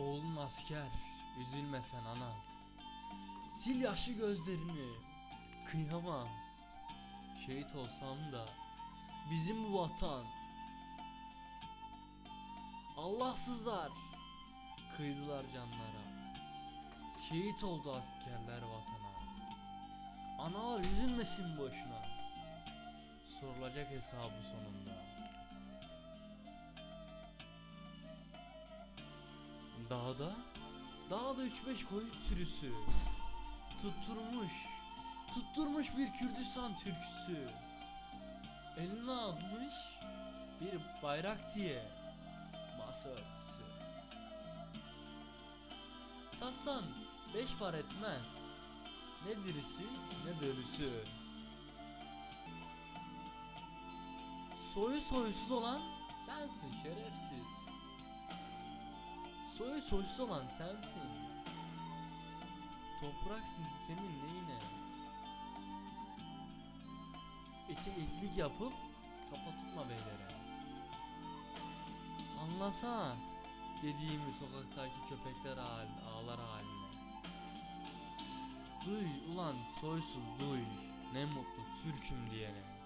Oğlun asker, üzülme sen ana. Sil yaşlı gözlerini, kıyamam. Şehit olsam da, bizim bu vatan. Allahsızlar, kıydılar canlara. Şehit oldu askerler vatana. Analar üzülmesin boşuna. Sorulacak hesabı sonunda. Dağda, dağda 3-5 koyun sürüsü. Tutturmuş, tutturmuş bir Kürdistan türküsü. Eline almış bir bayrak diye masa örtüsü. Satsan beş par etmez. Ne dirisi ne de ölüsü. Soyu soysuz olan sensin şerefsiz. Soyu soysuz olan sensin. Toprak senin neyine? İçe illik yapıp kafa tutma beylere. Anlasana dediğimi sokaktaki köpekler hal, ağlar haline. Duy ulan soysuz duy ne mutlu Türk'üm diyene.